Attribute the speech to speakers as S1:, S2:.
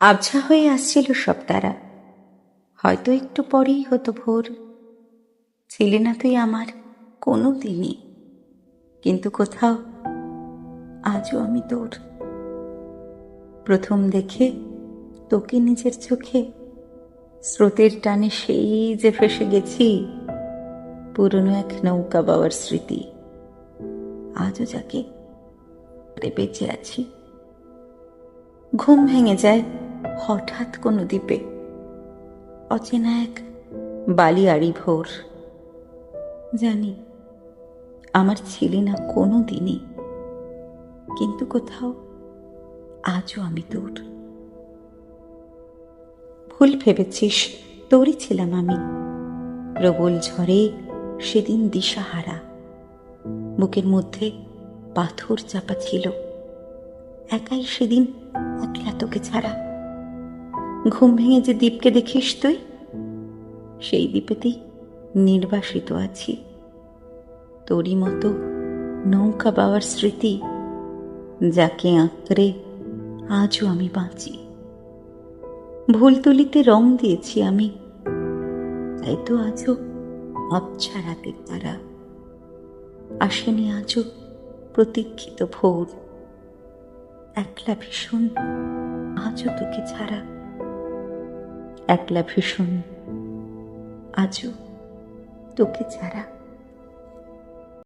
S1: আবছা হয়ে আসছিল সব তারা। হয়তো একটু পরেই হতো ভোর। ছিলি না তুই আমার কোনো দিনই। কিন্তু কোথাও আজও আমি তোর। প্রথম দেখে তোকে নিজের চোখে স্রোতের টানে সেই যে ফেসে গেছি, পুরনো এক নৌকা বাবার স্মৃতি। আজও যাকে বেঁচে আছি। ঘুম ভেঙে যায়। হঠাৎ কোনো দ্বীপে অচেনা এক বালিয়াড়ি ভোর। জানি আমার ছিলি না কোনো দিনই কিন্তু কোথাও আজও আমি তোর ভুল ভেবেছিস তোরই ছিলাম আমি। প্রবল ঝড়ে সেদিন দিশাহারা। বুকের মধ্যে পাথর চাপা ছিল। একাই সেদিন একলা তোকে ছাড়া ঘুম ভেঙে যে দ্বীপকে দেখিস তুই, সেই দ্বীপেতেই নির্বাসিত আছি। তোরই মতো নৌকা বাবার স্মৃতি, যাকে আঁকড়ে আজও আমি বাঁচি। ভুল তুলিতে রং দিয়েছি আমি, তাই তো আজও আবছা রাতের তারা আসেনি আজও প্রতীক্ষিত ভোর। একলা ভীষণ, আজও তোকে ছাড়া একলা ভীষণ। আজও তোকে ছাড়া।